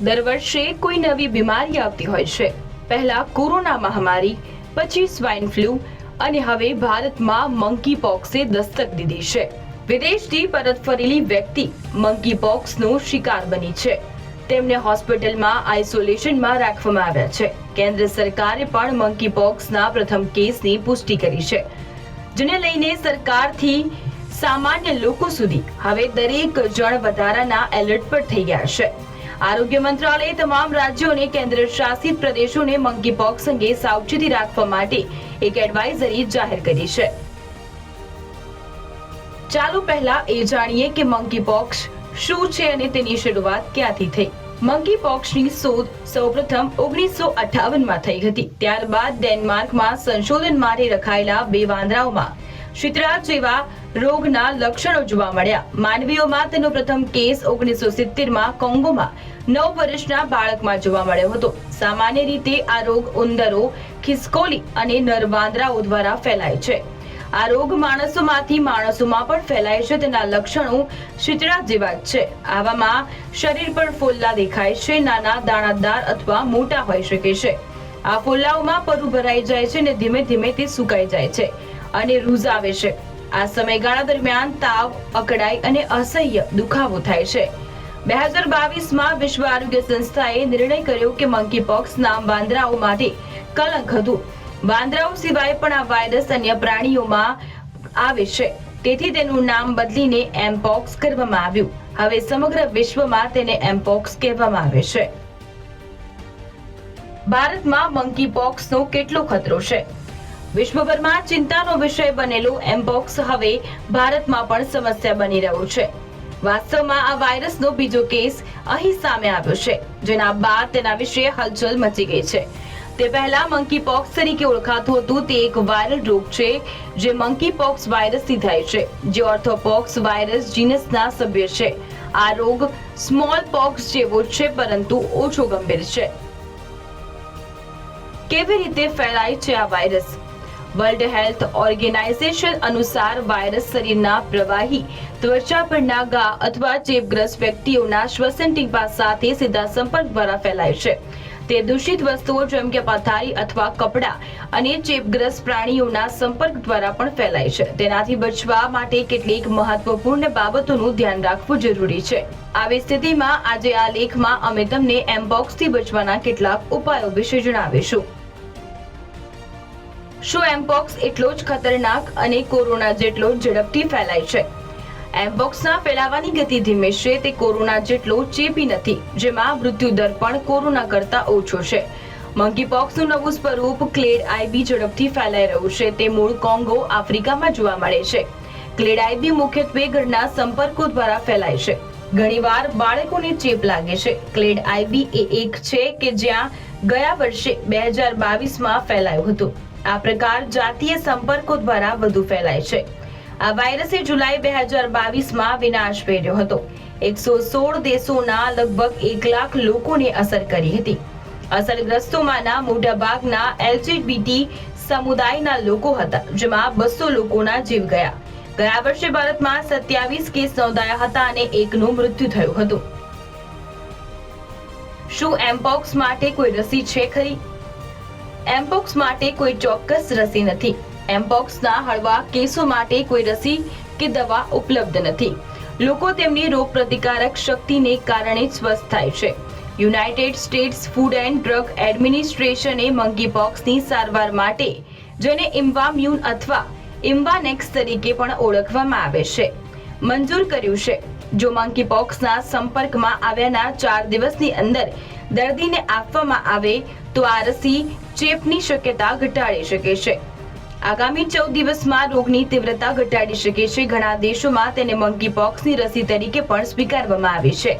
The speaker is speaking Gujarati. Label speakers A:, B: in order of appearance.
A: દર વર્ષે કોઈ નવી બીમારી આવતી હોય છે. પહેલા કોરોના મહામારી, પછી સ્વાઇન ફ્લૂ અને હવે ભારતમાં મંકી પોક્સે દસ્તક દીધી છે. વિદેશથી પરત ફરેલી વ્યક્તિ મંકી પોક્સનો શિકાર બની છે. તેમને હોસ્પિટલમાં આઇસોલેશનમાં રાખવામાં આવ્યા છે. કેન્દ્ર સરકારે પણ મંકી પોક્સના પ્રથમ કેસની પુષ્ટિ કરી છે. જેને લઈને સરકારથી સામાન્ય લોકો સુધી હવે દરેક જણ વધારાના એલર્ટ પર થઈ ગયા છે. આરોગ્ય મંત્રાલયે તમામ રાજ્યો અને કેન્દ્ર શાસિત પ્રદેશોને મંકી પોક્સ અંગે સાવચેતી રાખવા માટે એક એડવાઇઝરી જાહેર કરી છે. ચાલો પહેલા એ જાણીએ કે મંકી પોક્સ શું છે અને તેની શરૂઆત ક્યાંથી થઈ? મંકી પોક્સની શોધ સૌપ્રથમ ઓગણીસો અઠાવનમાં થઈ હતી. ત્યારબાદ ડેનમાર્કમાં સંશોધન માટે રખાયેલા બે વાંદરાઓમાં શીતળા જેવા રોગના લક્ષણો જોવા મળ્યા. માનવીઓમાં તેનો પ્રથમ કેસ ઓગણીસો સિત્તેરમાં કોંગોમાં નવ વર્ષના બાળકમાં જોવા મળ્યો હતો. સામાન્ય રીતે આ રોગ ઉંદરો, ખિસકોલી અને નર વાંદરાઓ દ્વારા ફેલાય છે. આ રોગ માણસોમાંથી માણસોમાં પણ ફેલાય છે. તેના લક્ષણો શીતળા જેવા જ છે. આવામાં શરીર પર ફોલ્લા દેખાય છે. નાના દાણાદાર અથવા મોટા હોઈ શકે છે. આ ફોલ્લાઓમાં પરુ ભરાઈ જાય છે અને ધીમે ધીમે તે સુકાઈ જાય છે અને રૂઝ આવે છે. આ સમયગાળા દરમિયાન તાવ અકડાઈ અને અસહ્ય દુખાવો થાય છે. બે હજાર બાવીસમાં વિશ્વ આરોગ્ય સંસ્થાએ નિર્ણય કર્યો કે મંકી પોક્સ નામ વાંદરાઓ માટે કલંક હતું. વાંદરાઓ સિવાય પણ આ વાયરસ અન્ય પ્રાણીઓમાં આવે છે. તેથી તેનું નામ બદલીને એમપોક્સ કરવામાં આવ્યું. હવે સમગ્ર વિશ્વમાં તેને એમપોક્સ કહેવામાં આવે છે. ભારતમાં મંકી પોક્સનો કેટલો ખતરો છે? વિશ્વભરમાં ચિંતાનો વિષય બનેલો એમ્પોક્સ હવે ભારતમાં પણ સમસ્યા બની રહ્યો છે. વાસ્તવમાં આ વાયરસનો બીજો કેસ અહીં સામે આવ્યો છે, જેના બાદ તેના વિશે હલચલ મચી ગઈ છે. તે પહેલા મંકી પોક્સ તરીકે ઓળખાતું હતું તે એક વાયરલ રોગ છે, જે મંકી પોક્સ વાયરસથી થાય છે, જે ઓર્થોપોક્સ વાયરસ જીનસના સભ્ય છે. આ રોગ સ્મોલ પોક્સ જેવો છે, પરંતુ ઓછો ગંભીર છે. કેવી રીતે ફેલાય છે આ વાયરસ વર્લ્ડ હેલ્થ ઓર્ગેનાઇઝેશન અનુસાર વાયરસ શરીરના પ્રવાહી, ત્વચા પરના ઘા અથવા ચેપગ્રસ્ત વ્યક્તિઓના શ્વસન ટીપા સાથે સીધા સંપર્ક દ્વારા ફેલાય છે. તે દૂષિત વસ્તુઓ જેમ કે પથારી અથવા કપડાં અને ચેપગ્રસ્ત પ્રાણીઓના સંપર્ક દ્વારા પણ ફેલાય છે. તેનાથી બચવા માટે કેટલીક મહત્વપૂર્ણ બાબતોનું ધ્યાન રાખવું જરૂરી છે. આવી સ્થિતિમાં આજે આ લેખમાં અમે તમને એમબોક્સથી બચવાના કેટલાક ઉપાયો વિશે જણાવીશું. શું એમ્પોક્સ એટલો જ ખતરનાક અને કોરોના જેટલો ઝડપથી ફેલાય છે? એમપોક્સના ફેલાવાની ગતિ ધીમે છે તે કોરોના જેટલો ચેપી નથી, જેમાં મૃત્યુ દર પણ કોરોના કરતા ઓછો છે. મંકીપોક્સનું નવું સ્વરૂપ ક્લેડ આઈબી ઝડપથી ફેલાઈ રહ્યું છે તે મૂળ કોંગો આફ્રિકામાં જોવા મળે છે. ક્લેડ આઈબી મુખ્યત્વે ઘરના સંપર્કો દ્વારા ફેલાય છે. ઘણીવાર બાળકોને ચેપ લાગે છે. ક્લેડ આઈબી એ એક છે કે જ્યાં ગયા વર્ષે બે હજાર બાવીસમાં ફેલાયું હતું. આ પ્રકાર જાતીય સંપર્કો દ્વારા વધુ ફેલાય છે. આ વાયરસે જુલાઈ બે હજાર બાવીસમાં વિનાશ ભેર્યો હતો. એકસો સોળ દેશોના લગભગ એક લાખ લોકોને અસર કરી હતી. અસરગ્રસ્તોમાંના મોટાભાગના એલજીબીટી સમુદાયના લોકો હતા, જેમાં બસો લોકોના જીવ ગયા. ગયા વર્ષે ભારતમાં સત્યાવીસ કેસ નોંધાયા હતા અને એકનું મૃત્યુ થયું હતું. શું એમ્પોક્સ માટે કોઈ રસી છે ખરી? એમ્પોક્સ માટે કોઈ ચોક્કસ રસી નથી. એમ્પોક્સના હળવા કેસો માટે કોઈ રસી કે દવા ઉપલબ્ધ નથી. લોકો તેમની રોગ પ્રતિકારક શક્તિને કારણે સ્વસ્થ થાય છે. United states food and drug એડમિનિસ્ટ્રેશને મંકીપોક્સની સારવાર માટે જેને ઇમ્વામ્યુન અથવા ઇમ્વાનેક્સ તરીકે પણ ઓળખવામાં આવે છે. મંજૂર કર્યું છે. જો મંકી પોક્સના સંપર્કમાં આવ્યાના ચાર દિવસની અંદર દર્દીને આપવામાં આવે, તો આ રસી ચેપની શક્યતા ઘટાડી શકે છે. આગામી ચૌદ દિવસમાં રોગની તીવ્રતા ઘટાડી શકે છે. ઘણા દેશોમાં તેને મંકી પોક્સની રસી તરીકે પણ સ્વીકારવામાં આવી છે.